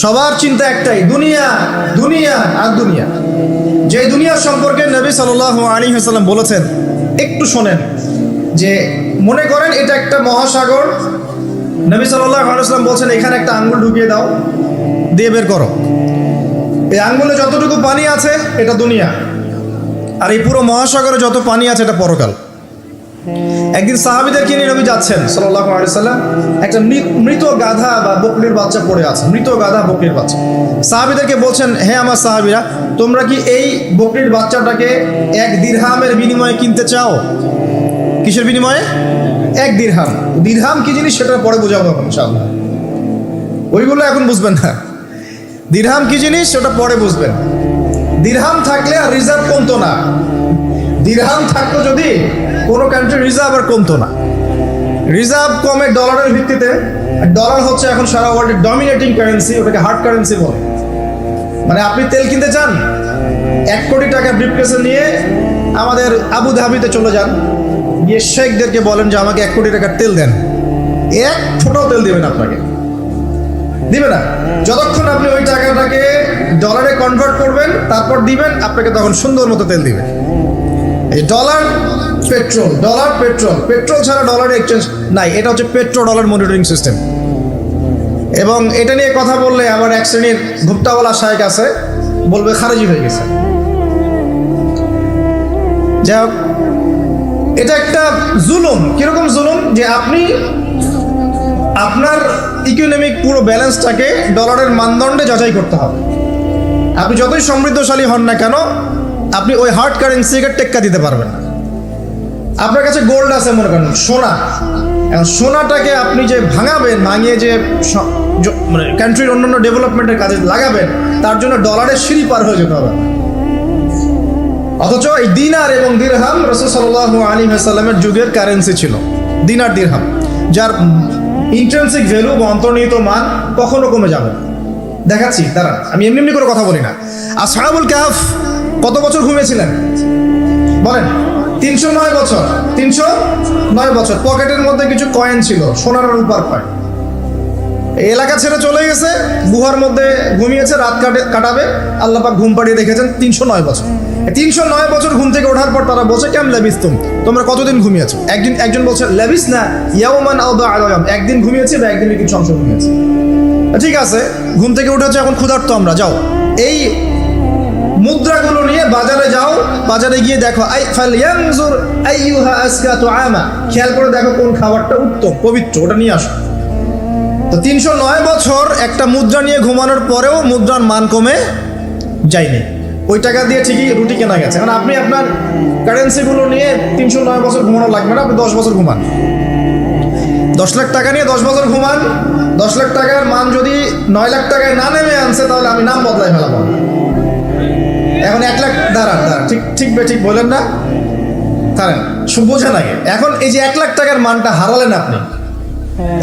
সবার চিন্তা একটাই, দুনিয়া দুনিয়া আর দুনিয়া। যে দুনিয়া সম্পর্কে নবী সাল আলী হাসাল্লাম বলেছেন, একটু শোনেন, যে মনে করেন এটা একটা মহাসাগর। নবী সাল্লাহ বলছেন, এখানে একটা আঙ্গুল ঢুকিয়ে দাও, দিয়ে বের করো। এই আঙ্গুলে যতটুকু পানি আছে, এটা দুনিয়া। আর এই পুরো মহাসাগরে যত পানি আছে, এটা পরকাল। একদিন সাহাবিদেরকে নিয়ে নবী যাচ্ছেন? সাল্লাহ আলাইসাল্লাম একটা মৃত গাধা বা বকরির বাচ্চা পড়ে আছে, মৃত গাধা বকরির বাচ্চা। সাহাবিদেরকে বলছেন, হে আমার সাহাবিরা, তোমরা কি এই বকরির বাচ্চাটাকে এক দিরহামের বিনিময়ে কিনতে চাও? কিসের বিনিময়ে? এক দিরহাম। দিরহাম কি জিনিস? সেটা পরে বোঝাবো ইনশাআল্লাহ। ওইগুলো এখন বুঝবেন না। দিরহাম কি জিনিস? সেটা পরে বুঝবেন। দিরহাম থাকলে আর রিজার্ভ কমতো না। দিরহাম থাকতো যদি কোনো কান্ট্রি রিজার্ভ আর কমতো না। রিজার্ভ কমে ডলারের ভিত্তিতে ডলার হচ্ছে এখন সারা ওয়ার্ল্ডের ডমিনেটিং কারেন্সি ওটাকে হার্ড কারেন্সি বলে। মানে আপনি তেল কিনতে চান, এক কোটি টাকা ব্রিফকেসে নিয়ে আমাদের আবু ধাবিতে চলে যান, গিয়ে শেখদেরকে বলেন যে আমাকে এক কোটি টাকার তেল দেন। এক ফোটাও তেল দেবেন আপনাকে। দিবে না। যতক্ষণ আপনি ওই টাকাটাকে ডলারে কনভার্ট করবেন, তারপর দিবেন, আপনাকে তখন সুন্দর মতো তেল দিবে। Dollar petrol dollar petrol petrol ছাড়া ডলার এক্সচেঞ্জ নাই। এটা হচ্ছে পেট্রো ডলার মনিটরিং সিস্টেম এবং এটা নিয়ে কথা বললে আমার এক শ্রেণির ভুট্টাওয়ালা শায়েক আছে, বলবে খারেজি হয়ে গেছে। যাই হোক, এটা একটা জুলুম। কীরকম জুলুম? যে আপনি, আপনার ইকোনমিক পুরো ব্যালেন্সটাকে ডলারের মানদণ্ডে যাচাই করতে হবে। আপনি যতই সমৃদ্ধশালী হন না কেন আপনি ওই হার্ড কারেন্সিকে টেক্কা দিতে পারবেন না। আপনার কাছে গোল্ড আছে মনে করেন, সোনা। এখন সোনাটাকে আপনি যে ভাঙাবেন, ভাঙিয়ে যে মানে কান্ট্রির অন্যান্য ডেভেলপমেন্টের কাজে লাগাবেন, তার জন্য ডলারের সিঁড়ি পার হয়ে যেতে হবে। অথচ এই দিনার এবং দিরহাম রসুল সাল্লাহ আলী সাল্লামের যুগের কারেন্সি ছিল, দিনার দিরহাম। যার ইন্ট্রেন্সিক ভ্যালু বা অন্তর্নিহিত মান কখনো কমে যাবে দেখাচ্ছি, দাঁড়ান, আমি এমনি এমনি করে কথা বলি না। আর সাহাবুল কাহাফ কত বছর ঘুমিয়েছিলেন? বলেন, তিনশো নয় বছর, তিনশো নয় বছর, পকেটের মধ্যে কিছু কয়েন ছিল, সোনার রূপার কয়েন এলাকা ছেড়ে চলে গেছে, গুহার মধ্যে ঘুমিয়েছে, রাত কাটে কাটাবে আল্লাপাক ঘুম পাড়িয়ে রেখেছেন তিনশো নয় বছর। তিনশো নয় বছর ঘুম থেকে ওঠার পর তারা বলছে, কেম লেবিস তুম তোমরা কতদিন ঘুমিয়েছো? একদিন একজন বলছে, লেবিস না ইয়াওমান আলাম একদিন ঘুমিয়েছি বা একদিন কিছু অংশ ঘুমিয়েছি। ঠিক আছে, ঘুম থেকে উঠেছে এখন ক্ষুধার্ত আমরা, যাও। এই মুদ্রাগুলো নিয়ে বাজারে যাও, বাজারে গিয়ে দেখো খেয়াল করে দেখো কোন খাবারটা উত্তম, পবিত্র, ওটা নিয়ে আসো। তো তিনশো নয় বছর একটা মুদ্রা নিয়ে ঘুমানোর পরেও মুদ্রার মান কমে যায়নি। ওই টাকা দিয়ে ঠিকই রুটি কেনা গেছে। কারণ আপনি আপনার কারেন্সিগুলো নিয়ে তিনশো নয় বছর ঘুমানো লাগবে না, আপনি দশ বছর ঘুমান। দশ লাখ টাকা নিয়ে দশ বছর ঘুমান, দশ লাখ টাকার মান যদি নয় লাখ টাকায় না নেমে আনছে, তাহলে আমি নাম বদলাই ফেলাবো। এখন এক লাখ, দাঁড়ান দাঁড়ান, ঠিক ঠিক ঠিক বললেন না। দাঁড়ান বোঝেন আগে এখন এই যে এক লাখ টাকার মানটা হারালেন আপনি,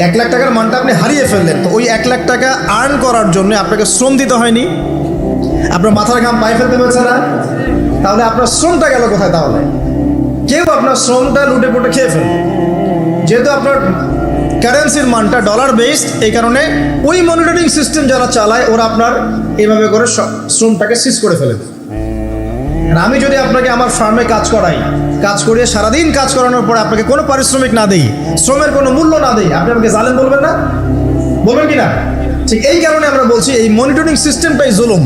এক লাখ টাকার মানটা আপনি হারিয়ে ফেললেন, তো ওই এক লাখ টাকা আর্ন করার জন্য আপনাকে শ্রম দিতে হয়নি। আপনার মাথার ঘাম পায়ে ফেলতে হয়েছে না? তাহলে আপনার শ্রমটা গেল কোথায় তাহলে? কেউ আপনার শ্রমটা লুটে পুটে খেয়ে ফেলবে। যেহেতু আপনার কারেন্সির মানটা ডলার বেসড এই কারণে ওই মনিটরিং সিস্টেম যারা চালায়, ওরা আপনার এইভাবে করে শ্রমটাকে সিজ করে ফেলে। আমি যদি আপনাকে আমার ফার্মে কাজ করাই, কাজ করিয়ে সারাদিন কাজ করানোর পরে আপনাকে কোনো পারিশ্রমিক না দেই, শ্রমের কোনো মূল্য না দেই, আপনি আমাকে জালেন বলবেন না? বলবেন কি না? ঠিক এই কারণে আমরা বলছি এই মনিটরিং সিস্টেমটাই জুলুম।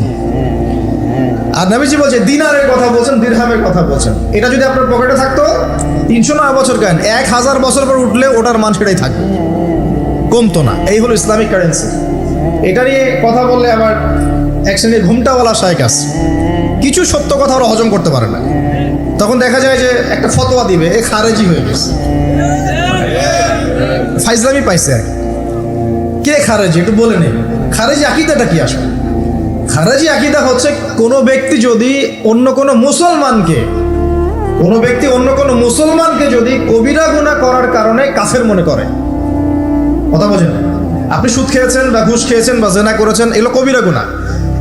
আর নবীজি বলছে, দিনারের কথা বলছেন, দিরহামের কথা বলছেন। এটা যদি আপনার পকেটে থাকতো, তিনশো নয় বছর কেন? এক হাজার বছর পর উঠলে ওটার মান সেটাই থাকবে কমতো না। এই হলো ইসলামিক কারেন্সি এটা নিয়ে কথা বললে আমার এক শ্রেণির ঘুমটাওয়ালা শায়ক আছে। কিছু সত্য কথা ওরা হজম করতে পারে না। তখন দেখা যায় যে একটা ফতোয়া দিবে, এ খারেজি হয়ে গেছে। ফাইজলামি পাইছে আর কে খারেজি? একটু বলে নেই খারেজি আকিদাটা কি আসলে? খারেজি আকিদা হচ্ছে কোনো ব্যক্তি যদি অন্য কোনো মুসলমানকে, কোনো ব্যক্তি অন্য কোনো মুসলমানকে যদি কবিরা গুণা করার কারণে কাফের মনে করে। কথা বোঝেন? আপনি সুদ খেয়েছেন বা ঘুষ খেয়েছেন বা জেনা করেছেন, এগুলো কবিরা গুণা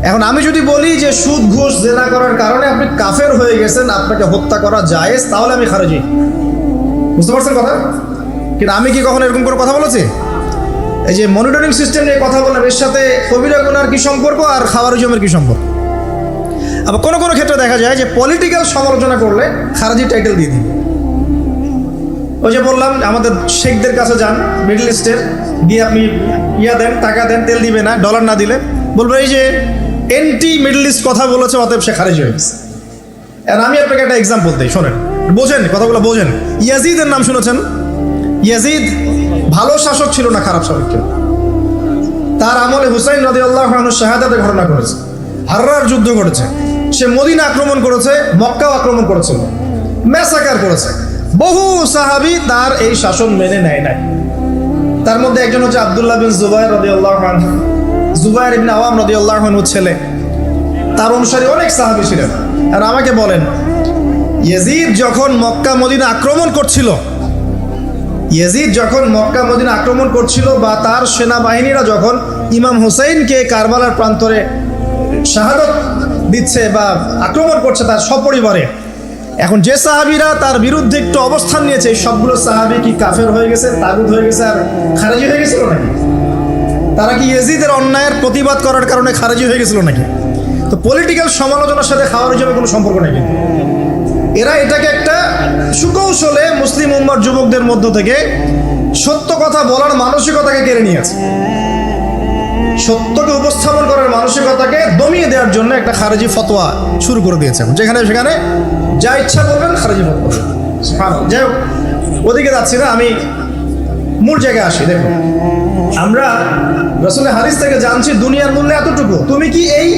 এখন আমি যদি বলি যে সুদ, ঘুষ, জেনা করার কারণে আপনি কাফের হয়ে গেছেন, আপনাকে হত্যা করা জায়েজ, তাহলে আমি খারেজি। বুঝতে পারছেন কথা? কিন্তু আমি কি কখনো এরকম করে কথা বলেছি? এই যে মনিটরিং সিস্টেম নিয়ে কথা বললাম এর সাথে কবিরা গুনার কি সম্পর্ক আর খাওয়ারিজমের কি সম্পর্ক? আবার কোনো কোনো ক্ষেত্রে দেখা যায় যে পলিটিক্যাল সমালোচনা করলে খারাজি টাইটেল দিয়ে দিন ওই যে বললাম, আমাদের শেখদের কাছে যান মিডল ইস্টের গিয়ে আপনি ইয়া দেন, টাকা দেন, তেল দিবে না ডলার না দিলে। বলব এই যে এন্টি মিডল ইস্ট কথা বলেছে, অতএব সে খারিজ হয়ে গেছে। আর আমি আপনাকে একটা এক্সাম্পল দিই, শোনেন। বোঝেন, কথাগুলো বোঝেন। ইয়াজিদের নাম শুনেছেন? ইয়াজিদ ভালো শাসক ছিল না, খারাপ শাসক ছিল। তার আমলে হুসাইন নদী আল্লাহ শাহাদাতের ঘটনা করেছে হাররার যুদ্ধ ঘটেছে। সে মদিনা আক্রমণ করেছে, মক্কাও আক্রমণ করেছিল ম্যাসাকার করেছে। বহু সাহাবি তার এই শাসন মেনে নেয় নাই। তার মধ্যে একজন হচ্ছে আবদুল্লাহ বিন জুবাইর রদি আল্লাহ জুবাইর ইবনে আওয়াম রদি আল্লাহ ছেলে। তার অনুসারী অনেক সাহাবি ছিলেন। আর আমাকে বলেন, ইয়েজিদ যখন মক্কা, মদিনা আক্রমণ করছিল, ইয়েজিদ যখন মক্কা, মদিনা আক্রমণ করছিল বা তার সেনাবাহিনীরা যখন ইমাম হুসাইনকে কারবালার প্রান্তরে শাহাদত দিচ্ছে বা আক্রমণ করছে তার সপরিবারে, এখন যে সাহাবিরা তার বিরুদ্ধে একটু অবস্থান নিয়েছে সবগুলো সাহাবি কি কাফের হয়ে গেছে তাগুদ হয়ে গেছে আর খারেজি হয়ে গেছিল নাকি? তারা কি ইয়েজিদের অন্যায়ের প্রতিবাদ করার কারণে খারেজি হয়ে গেছিল নাকি? তো পলিটিক্যাল সমালোচনার সাথে খাওয়ার জন্য কোনো সম্পর্ক নেই এরা এটাকে একটা সুকৌশলে মুসলিম উম্মার যুবকদের মধ্য থেকে সত্য কথা বলার মানসিকতাকে কেড়ে নিয়েছে সত্যকে উপস্থাপন করার মানসিকতাকে দমিয়ে দেওয়ার জন্য একটা খারেজি ফতোয়া শুরু করে দিয়েছে। যেখানে সেখানে যা ইচ্ছা করবেন খারেজি ফতোয়া। যাই হোক, ওদিকে যাচ্ছি না, আমি মূল জায়গায় আসি, দেখুন। আমরা রসুলের হাদিস থেকে জানছি, দুনিয়ার মূল্য এতটুকু। তুমি কি এই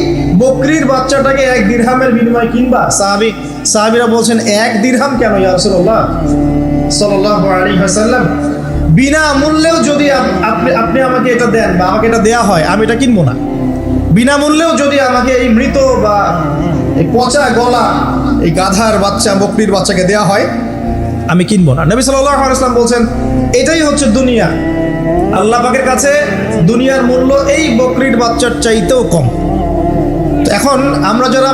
বকরির বাচ্চাটাকে এক দিরহামের বিনিময় কিনবা? সাহাবি, সাহাবিরা বলছেন, এক দিরহাম কেন ইয়া রাসূলুল্লাহ? সাল্লাল্লাহু আলাইহি ওয়াসাল্লাম, বিনা মূল্যেও যদি আপনি আপনি আমাকে এটা দেন বা আমাকে এটা দেয়া হয়, আমি এটা কিনবো না। বিনামূল্যেও যদি আমাকে এই মৃত বা এই পচা গলা, এই গাধার বাচ্চা, বকরির বাচ্চাকে দেয়া হয়, আমি কিনবো না। নবী আলাইহি বলছেন, এটাই হচ্ছে দুনিয়া। আল্লাহ পাকের কাছে দুনিয়ার মূল্য এই বকরির বাচ্চার চাইতেও কম। এখন আমরা যারা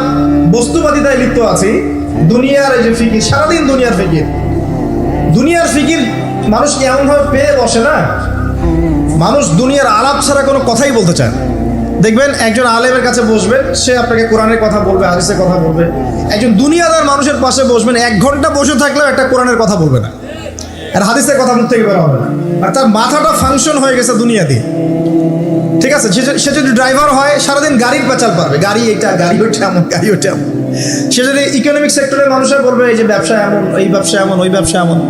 বস্তুবাদিতায় লিপ্ত আছি, দুনিয়ার এই যে ফিকির, সারাদিন দুনিয়ার ফিকির। দুনিয়ার ফিকির মানুষ কি এমনভাবে পেয়ে বসে না? মানুষ দুনিয়ার আলাপ ছাড়া কোনো কথাই বলতে চায় দেখবেন, একজন আলেমের কাছে বসবেন সে আপনাকে কোরআনের কথা বলবে, হাদিসের কথা বলবে। একজন দুনিয়াদার মানুষের পাশে বসবেন, এক ঘণ্টা বসে থাকলেও একটা কোরআনের কথা বলবে না। আর হাদিসের কথা মুখ থেকে হবে আর তার মাথাটা ফাংশন হয়ে গেছে দুনিয়া দিয়ে ঠিক আছে, সে- যদি ড্রাইভার হয়, সারাদিন গাড়ির পেঁচাল পারবে। গাড়ি এটা, গাড়ি ওঠে এমন, গাড়ি ওঠে এমন। সে যদি ইকোনমিক সেক্টরের মানুষের বলবে এই যে ব্যবসা এমন, এই ব্যবসা এমন, ওই ব্যবসা এমন।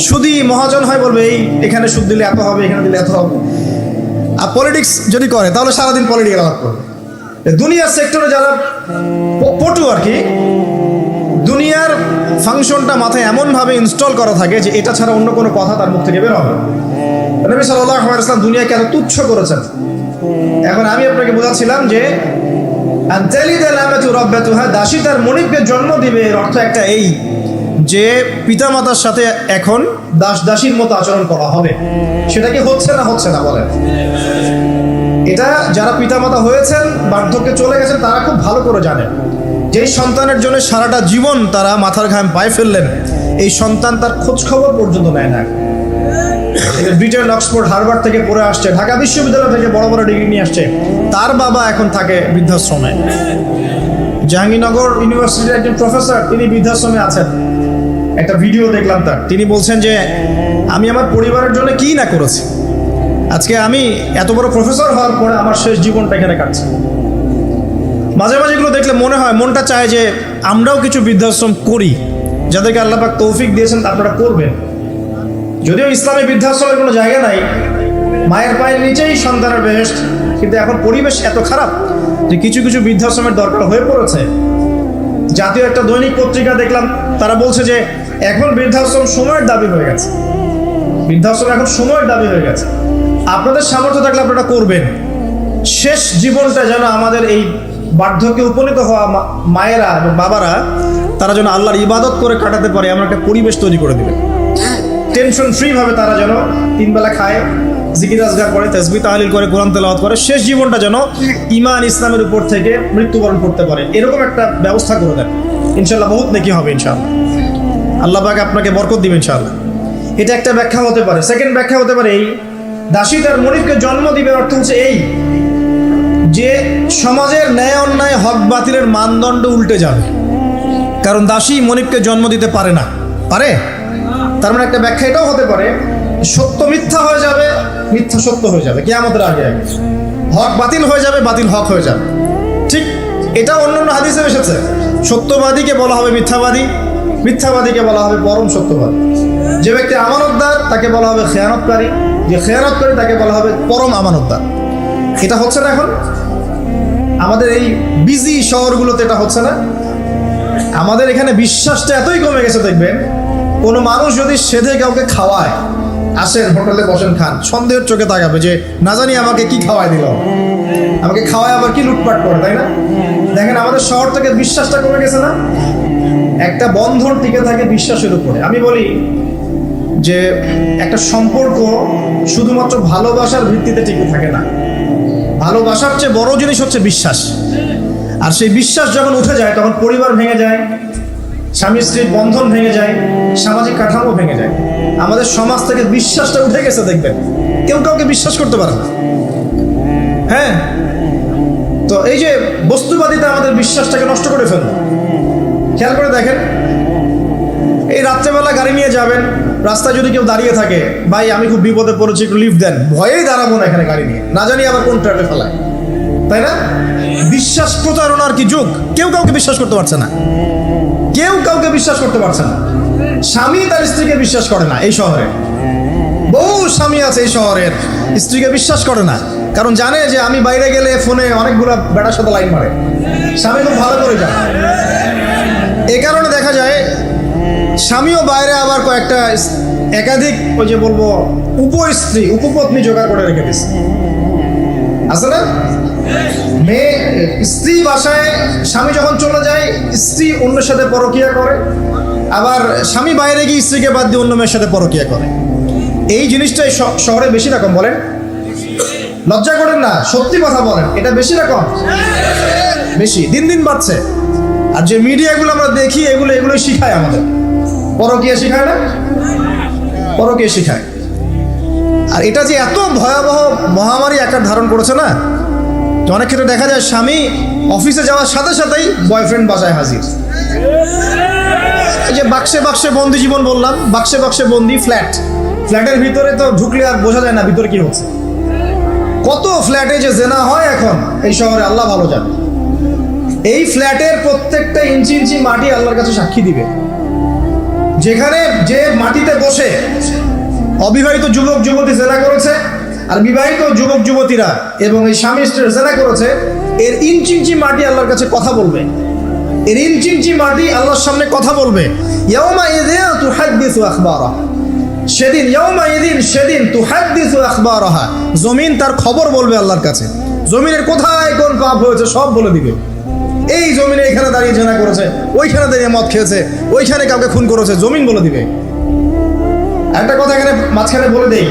সুদি মহাজন হয়, বলবে এই এখানে সুদ দিলে এত হবে, এখানে দিলে এত হবে। আর পলিটিক্স যদি করে, তাহলে সারাদিন পলিটিক্যাল আলাপ করবে। দুনিয়ার সেক্টরে যারা পটু আর কি, দুনিয়ার ফাংশনটা মাথায় এমনভাবে ইনস্টল করা থাকে যে এটা ছাড়া অন্য কোনো কথা তার মুখ থেকে বের হবে। নবী সাল্লাল্লাহু আলাইহি ওয়াসাল্লাম দুনিয়াকে এত তুচ্ছ করেছেন। এখন আমি আপনাকে বোঝাচ্ছিলাম যে দাসী তার মনিবকে জন্ম দিবে এর অর্থ একটা এই, যে পিতামাতার সাথে এখন দাস দাসীর মতো আচরণ করা হবে। সেটা কি হচ্ছে না হচ্ছে না বলেন? এটা যারা পিতামাতা হয়েছেন, বার্ধক্যে চলে গেছেন, তারা খুব ভালো করে জানেন। যেই সন্তানের জন্য সারাটা জীবন তারা মাথার ঘাম পায়ে ফেললেন, এই সন্তান তার খোঁজ খবর পর্যন্ত নেয় না। ব্রিটেন অক্সফোর্ড হার্ভার্ড থেকে পড়ে আসছে। ঢাকা বিশ্ববিদ্যালয় থেকে বড় বড় ডিগ্রি নিয়ে আসছে। তার বাবা এখন থাকে বৃদ্ধাশ্রমে। জাহাঙ্গীরনগর ইউনিভার্সিটির একজন প্রফেসর, তিনি বৃদ্ধাশ্রমে আছেন। একটা ভিডিও দেখলাম তার। তিনি বলছেন যে, আমি আমার পরিবারের জন্য কি না করেছি? আজকে আমি এত বড় প্রফেসর হওয়ার পরে আমার শেষ জীবনটা এখানে কাটছে। মাঝে মাঝে এগুলো দেখলে মনে হয়, মনটা চায় যে, আমরাও কিছু বৃদ্ধাশ্রম করি। যাদেরকে আল্লাপাক তৌফিক দিয়েছেন আপনারা করবেন। যদিও ইসলামে বৃদ্ধাশ্রমের কোনো জায়গা নাই, মায়ের পায়ের নিচেই সন্তানের বেহেস্ট কিন্তু এখন পরিবেশ এত খারাপ যে কিছু কিছু বৃদ্ধাশ্রমের দরকার হয়ে পড়েছে। জাতীয় একটা দৈনিক পত্রিকা দেখলাম, তারা বলছে যে এখন বৃদ্ধাশ্রম সময়ের দাবি হয়ে গেছে। বৃদ্ধাশ্রম এখন সময়ের দাবি হয়ে গেছে। আপনাদের সামর্থ্য থাকলে আপনারা করবেন। শেষ জীবনটা যেন আমাদের এই বার্ধক্যে উপনীত হওয়া মায়েরা এবং বাবারা, তারা যেন আল্লাহর ইবাদত করে কাটাতে পারে, এমন একটা পরিবেশ তৈরি করে দেবে টেনশন ফ্রি ভাবে তারা যেন তিন বেলা খায়, জিকির আজগার করে তেসবি তাহলিল করে, কোরআন তেলাওয়াত করে, শেষ জীবনটা যেন ইমান ইসলামের উপর থেকে মৃত্যুবরণ করতে পারে। এরকম একটা ব্যবস্থা করে দেন। ইনশাল্লাহ বহুত নেকি হবে ইনশাল্লাহ আল্লাহ পাক আপনাকে বরকত দিবেন ইনশাআল্লাহ। এটা একটা ব্যাখ্যা হতে পারে। সেকেন্ড ব্যাখ্যা হতে পারে এই দাসী তার মনিবকে জন্ম দিবে অর্থ হচ্ছে এই, যে সমাজের ন্যায় অন্যায়, হক বাতিলের মানদণ্ড উল্টে যাবে। কারণ দাসী মনিবকে জন্ম দিতে পারে না। পারে? তার মানে একটা ব্যাখ্যা এটাও হতে পারে, সত্য মিথ্যা হয়ে যাবে, মিথ্যা সত্য হয়ে যাবে, কেয়ামতের আগে আগে হক বাতিল হয়ে যাবে, বাতিল হক হয়ে যাবে। ঠিক এটা অন্য অন্য হাদিসে এসেছে। সত্যবাদীকে বলা হবে মিথ্যাবাদী, মিথ্যাবাদীকে বলা হবে পরম সত্যবাদী। যে ব্যক্তি আমানতদার, তাকে বলা হবে খেয়ানতকারী। যে খেয়ানতকারী, তাকে বলা হবে পরম আমানতদার। এটা হচ্ছে না এখন? আমাদের এই বিজি শহরগুলোতে এটা হচ্ছে না? আমাদের এখানে বিশ্বাসটা এতই কমে গেছে, দেখবেন কোনো মানুষ যদি সেধে কাউকে খাওয়ায়, আসেন হোটেলে বসেন খান, সন্দেহের চোখে তাকাবে যে, না জানি আমাকে কি খাওয়াই দিল। আমাকে খাওয়ায় আবার কি লুটপাট করে, তাই না? দেখেন, আমাদের শহর থেকে বিশ্বাসটা কমে গেছে না? একটা বন্ধন টিকে থাকে বিশ্বাসের উপরে। আমি বলি যে, একটা সম্পর্ক শুধুমাত্র ভালোবাসার ভিত্তিতে টিকে থাকে না। ভালোবাসার চেয়ে বড় জিনিস হচ্ছে বিশ্বাস। আর সেই বিশ্বাস যখন উঠে যায়, তখন পরিবার ভেঙে যায় স্বামী স্ত্রীর বন্ধন ভেঙে যায়, সামাজিক কাঠামো ভেঙে যায়। আমাদের সমাজ থেকে বিশ্বাসটা উঠে গেছে, দেখবেন। কেউ কাউকে বিশ্বাস করতে পারে না। হ্যাঁ? তো এই যে বস্তুবাদিতা আমাদের বিশ্বাসটাকে নষ্ট করে ফেলল। খেয়াল করে দেখেন, এই রাত্রেবেলা গাড়ি নিয়ে যাবেন, রাস্তায় যদি কেউ দাঁড়িয়ে থাকে, ভাই, আমি খুব বিপদে পড়েছি, একটু লিফট দেন। ভয়েই দাঁড়াবো না এখানে গাড়ি নিয়ে। না জানি আবার কোন ট্র্যাপে ফেলায়। তাই না? বিশ্বাস প্রতারণার কি যুগ? কেউ কাউকে বিশ্বাস করতে পারছে না। কেউ কাউকে বিশ্বাস করতে পারছে না। স্বামী তার স্ত্রীকে বিশ্বাস করে না এই শহরে। বহু স্বামী আছে এই শহরের, স্ত্রীকে বিশ্বাস করে না। কারণ জানে যে আমি বাইরে গেলে ফোনে অনেকগুলো বেড়ার সাথে লাইন মারে। স্বামী খুব ভালো করে জানে। এ কারণে দেখা যায়, স্বামীও বাইরে আবার কয়েকটা একাধিক ওই যে বলব, উপস্ত্রী, উপপত্নী জোগাড় করে রেখে দিচ্ছে আছে না? মেয়ে, স্ত্রী বাসায় স্বামী যখন চলে যায়, স্ত্রী অন্যের সাথে পরকিয়া করে, আবার স্বামী বাইরে গিয়ে স্ত্রীকে বাদ দিয়ে অন্য মেয়ের সাথে পরকিয়া করে। এই জিনিসটাই শহরে বেশি রকম, বলেন? লজ্জা করেন না, সত্যি কথা বলেন, এটা বেশি রকম। বেশি, দিন দিন বাড়ছে। আর যে মিডিয়াগুলো আমরা দেখি, এগুলো, এগুলোই শিখায় আমাদের। পরকীয়া শিখায় না? পরকীয়া শিখায়। আর এটা যে এত ভয়াবহ মহামারী আকার ধারণ করেছে না তো অনেক ক্ষেত্রে দেখা যায় স্বামী অফিসে যাওয়ার সাথে সাথেই বয়ফ্রেন্ড বাসায় হাজির। এই যে বাক্সে বাক্সে বন্দি জীবন বললাম, বাক্সে বাক্সে বন্দি ফ্ল্যাট ফ্ল্যাটের ভিতরে তো ঢুকলে আর বোঝা যায় না ভিতরে কি হচ্ছে। কত ফ্ল্যাটে যে জেনা হয় এখন, এই শহরে আল্লাহ ভালো জানে। এই ফ্ল্যাটের প্রত্যেকটা ইঞ্চি ইঞ্চি মাটি আল্লাহর কাছে সাক্ষী দিবে। যেখানে যে মাটিতে বসে অবিবাহিত যুবক যুবতী জেনা করেছে আর বিবাহিত যুবক যুবতীরা এবং এই স্বামী স্ত্রীর জেনা করেছে, এর ইঞ্চি মাটি আল্লাহর কাছে কথা বলবে। এর ইঞ্চি মাটি আল্লাহর সামনে কথা বলবে। সেদিন, ইয়াউমা ইযিন, সেদিন তুহাদ্দিসু আখবারাহা। জমিন তার খবর বলবে আল্লাহর কাছে। জমিনের কোথায় কোন পাপ হয়েছে সব বলে দিবে। এই জমিনে এখানে দাঁড়িয়ে জেনা করেছে, ওইখানে দাঁড়িয়ে মদ খেয়েছে, ওইখানে কাউকে খুন করেছে, জমিন বলে দিবে। একটা কথা এখানে মাঝখানে বলে দেই।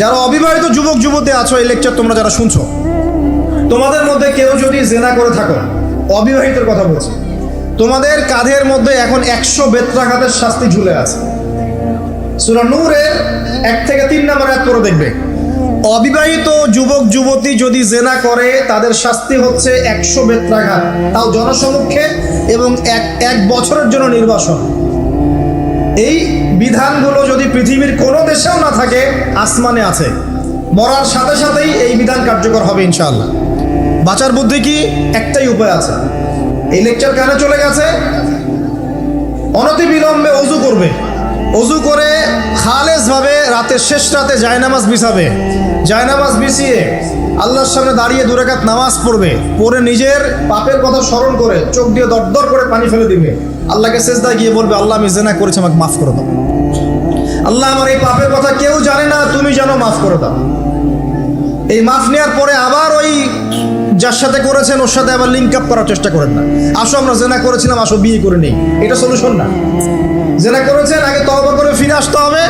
যারা অবিবাহিত যুবক যুবতী আছো এই লেকচার তোমরা যারা শুনছো, তোমাদের মধ্যে কেউ যদি জেনা করে থাকো, অবিবাহিতের কথা বলছি, তোমাদের কাঁধের মধ্যে এখন একশো বেত্রাঘাতের শাস্তি ঝুলে আছে। নূরের এক থেকে তিন নম্বর এক করে দেখবে। অবিবাহিত যুবক যুবতী যদি জেনা করে, তাদের শাস্তি হচ্ছে একশো বেত্রাঘাত। তাও জনসমক্ষে এবং এক এক বছরের জন্য নির্বাসন। এই বিধানগুলো যদি পৃথিবীর কোনো দেশেও না থাকে, আসমানে আছে। মরার সাথে সাথেই এই বিধান কার্যকর হবে ইনশাআল্লাহ। বাঁচার বুদ্ধি কি? একটাই উপায় আছে। এই লেকচার কেন চলে গেছে অনতি বিলম্বে অজু করবে। অজু করে খালেজ ভাবে রাতের শেষ রাতে জায়নামাজ বিছাবে। জায়নামাজ বিছিয়ে আল্লাহর সামনে দাঁড়িয়ে দুরাকাত নামাজ পড়বে। পরে নিজের পাপের কথা স্মরণ করে চোখ দিয়ে দরদর করে পানি ফেলে দিবে। আল্লাহকে সেজদা গিয়ে বলবে, আল্লাহ, আমি জেনা করেছি, আমাকে মাফ করে দাও। আল্লাহ আমার এই পাপের কথা কেউ জানে না, তুমি জানো, মাফ করে দাও। এই মাফ নেওয়ার পরে আবার ওই যার সাথে করেছেন, ওর সাথে আবার লিঙ্ক আপ করার চেষ্টা করেন না। আসো, আমরা জেনা করেছিলাম, আসো, বিয়ে করে নেই। এটা সলিউশন না। জেনা করেছেন, আগে তহবা করে ফিরে আসতে হবে,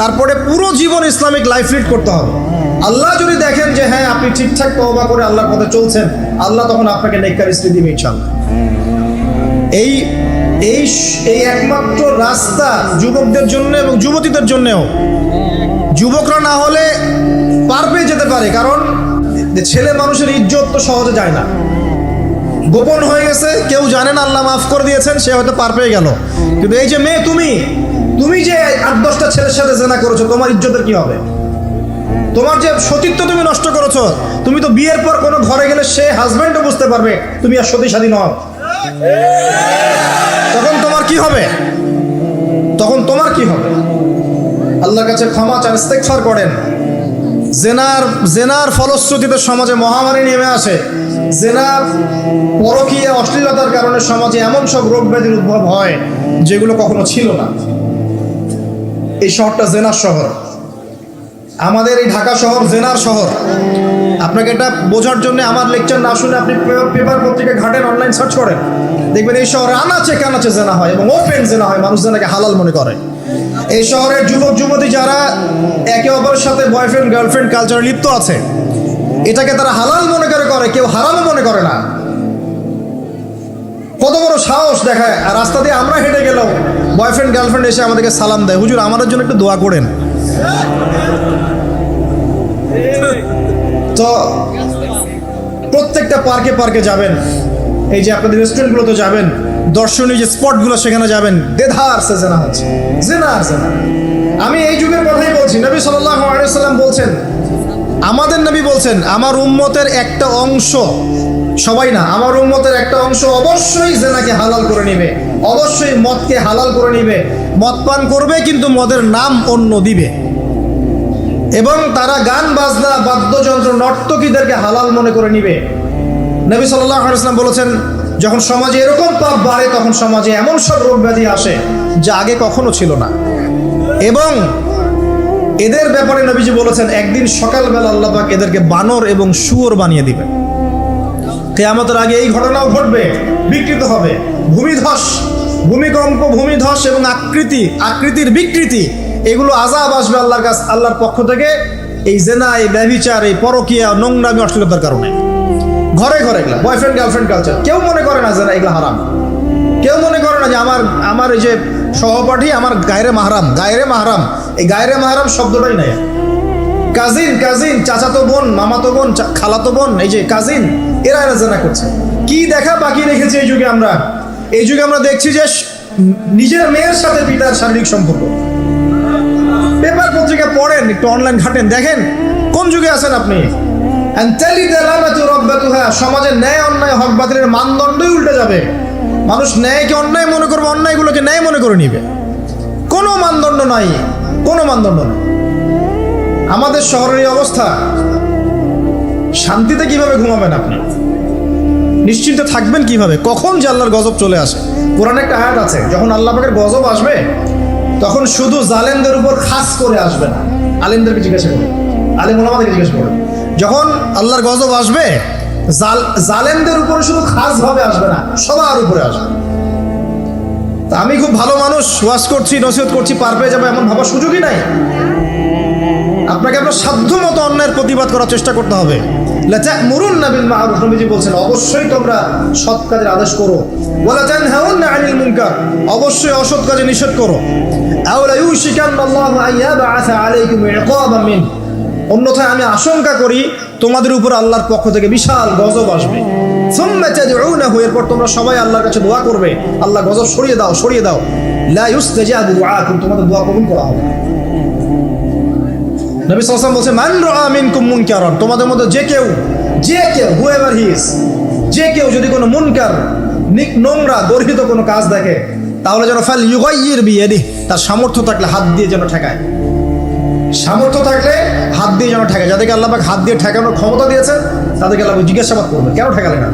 তারপরে পুরো জীবন ইসলামিক লাইফ লিড করতে হবে। আল্লাহ যদি দেখেন যে হ্যাঁ আপনি ঠিকঠাক তহবা করে আল্লাহর পথে চলছেন, আল্লাহ তখন আপনাকে নেককার স্ত্রী দিবে ইনশাল্লাহ এই এই এই একমাত্র রাস্তা যুবকদের জন্য এবং যুবতীদের জন্যও। যুবকরা না হলে পার পেয়ে যেতে পারে, কারণ ছেলে মানুষের ইজ্জত তো সহজে যায় না। গোপন হয়ে গেছে, কেউ জানে না, আল্লাহ মাফ করে দিয়েছেন, সে হয়তো পার পেয়ে গেল। কিন্তু এই যে মেয়ে, তুমি তুমি যে আট দশটা ছেলের সাথে জেনা করেছ, তোমার ইজ্জতের কি হবে? তোমার যে সতীত্ব তুমি নষ্ট করেছ, তুমি তো বিয়ের পর কোনো ঘরে গেলে সে হাজবেন্ডও বুঝতে পারবে, তুমি আর সতী স্বাধীন হও তখন তোমার কি হবে? তখন তোমার কি হবে? আল্লাহর কাছে ক্ষমা চান, ইস্তেগফার করেন। জেনার জেনার ফলশ্রুতিতে সমাজে মহামারী নেমে আসে। জেনার পরকীয় অশ্লীলতার কারণে সমাজে এমন সব রোগ ব্যাধির উদ্ভব হয়, যেগুলো কখনো ছিল না। এই শহরটা জেনার শহর। আমাদের এই ঢাকা শহর জেনার শহর। আপনাকে এটা বোঝার জন্য আমার লেকচার না শুনে আপনি পেপার পত্রিকা ঘাটেন অনলাইন সার্চ করেন। দেখবেন এই শহরে আনাচে কানাচে জেনা হয় এবং ওপেন জেনা হয়, মানুষ জেনাকে হালাল মনে করে। এই শহরের যুবক, যুবতী যারা একে অপরের সাথে বয়ফ্রেন্ড গার্লফ্রেন্ড কালচারে লিপ্ত আছে, এটাকে তারা হালাল মনে করে করে, কেউ হারামও মনে করে না। কত বড় সাহস দেখায়, আর রাস্তা দিয়ে আমরা হেঁটে গেলাম বয়ফ্রেন্ড গার্লফ্রেন্ড এসে আমাদেরকে সালাম দেয়। হুজুর, আমাদের জন্য একটু দোয়া করেন। তো প্রত্যেকটা পার্কে পার্কে যাবেন। এই যে আপনাদের রেস্টুরেন্টগুলোতে যাবেন, দর্শনীয় যে স্পটগুলো সেখানে যাবেন, দেধার সে জেনা হচ্ছে জেনা জেনা। আমি এই যুগের কথাই বলছি, নবী সাল্লাহ আলাইসাল্লাম বলছেন, আমাদের নবী বলছেন, আমার উম্মতের একটা অংশ, সবাই না, আমার উম্মতের একটা অংশ অবশ্যই জেনাকে হালাল করে নিবে, অবশ্যই মদকে হালাল করে নিবে, মদ পান করবে, কিন্তু মদের নাম অন্য দিবে। এবং তারা গান, বাজনা, বাদ্যযন্ত্র, নর্তকীদেরকে হালাল মনে করে নিবে। নবী সাল্লাহ ইসলাম বলেছেন, যখন সমাজে এরকম পাপ বাড়ে, তখন সমাজে এমন সব রোগ ব্যাধি আসে যা আগে কখনো ছিল না। এবং এদের ব্যাপারে নবীজি বলেছেন, একদিন সকালবেলা আল্লাহ পাক এদেরকে বানর এবং শুয়োর বানিয়ে দিবেন। কেয়ামতের আগে এই ঘটনাও ঘটবে, বিকৃত হবে। ভূমিধস, ভূমিকম্প, ভূমিধস এবং আকৃতি, আকৃতির বিকৃতি এগুলো আজাব আসবে আল্লাহর কাছ, আল্লাহর পক্ষ থেকে। এই জেনা, এই ব্যভিচার, এই পরকিয়া, নোংরামি, অশ্লীলতার কারণে। ঘরে ঘরে এগুলা বয়ফ্রেন্ড গার্লফ্রেন্ড কালচার কেউ মনে করে না জেনা এগুলো হারাম। কেউ মনে করে না যে আমার আমার এই যে সহপাঠী, আমার গায়রে মাহারাম গায়রে মাহারাম। এই গায়রে মাহারাম শব্দটাই নাই। কাজিন কাজিন চাচাতো বোন, মামাতো বোন খালাতো বোন, এই যে কাজিন এরা এরা জানা করছে। কি দেখা বাকি রেখেছে এই যুগে আমরা? এই যুগে আমরা দেখছি যে, নিজের মেয়ের সাথে পিতার শারীরিক সম্পর্ক। পেপার পত্রিকা পড়েন, একটু অনলাইন ঘাটেন, দেখেন কোন যুগে আছেন আপনি? সমাজের ন্যায়, অন্যায়, হক বাতিলের মানদণ্ডই উল্টে যাবে। মানুষ ন্যায়কে অন্যায় মনে করবে, অন্যায়গুলোকে ন্যায় মনে করে নিবে। কোনো মানদণ্ড নাই, কোনো মানদণ্ড নাই। আমাদের শহরের এই অবস্থা, শান্তিতে কীভাবে ঘুমাবেন আপনি? নিশ্চিন্তে থাকবেন কীভাবে? কখন যে আল্লাহর গজব চলে আসে? কোরআন একটা আয়াত আছে, যখন আল্লাহ পাকের গজব আসবে তখন শুধু জালেমদের উপর খাস করে আসবে না। আলেমদেরকে জিজ্ঞাসা করবে। আলেম ওলামাদেরকে জিজ্ঞাসা করবে। যখন আল্লাহর গজব আসবে, জাল জালেমদের উপরে শুধু খাস ভাবে আসবে না, সবার উপরে আসবে। তা আমি খুব ভালো মানুষ, ওয়াজ করছি, নসিহত করছি, পার পেয়ে যাব, এমন ভাবার সুযোগই নাই। আপনাকে আপনার সাধ্য মতো অন্যায়ের প্রতিবাদ করার চেষ্টা করতে হবে। মুরুন নাবিল মাহরুফ নবীজি বলছেন, অবশ্যই তোমরা সৎ কাজের আদেশ করো। তানহাউন্না আনিল মুনকার, অবশ্যই অসৎ কাজে নিষেধ করো। অন্যথায় আমি আশঙ্কা করি তোমাদের উপর আল্লাহর পক্ষ থেকে বিশাল গজব আসবে। এরপর তোমরা সবাই আল্লাহর কাছে দোয়া করবে। আল্লাহ গজব সরিয়ে দাও সরিয়ে দাও। তোমাদের দোয়া কবুল করা হবে। মধ্যে যে কেউ যে কেউ হুএভার হি ইজ যে কেউ যদি কোনো মুনকার নিক নোংরা গর্হিত কোনো কাজ দেখে তাহলে যেন ফেল ইউগাইয়ের বিয়ে দি তার সামর্থ্য থাকলে হাত দিয়ে যেন ঠেকায়। সামর্থ্য থাকলে হাত দিয়ে যেন ঠেকায়। যাদেরকে আল্লাহ হাত দিয়ে ঠেকানোর ক্ষমতা দিয়েছেন, তাদেরকে আল্লাহ জিজ্ঞাসাবাদ করবে কেন ঠেকালে না?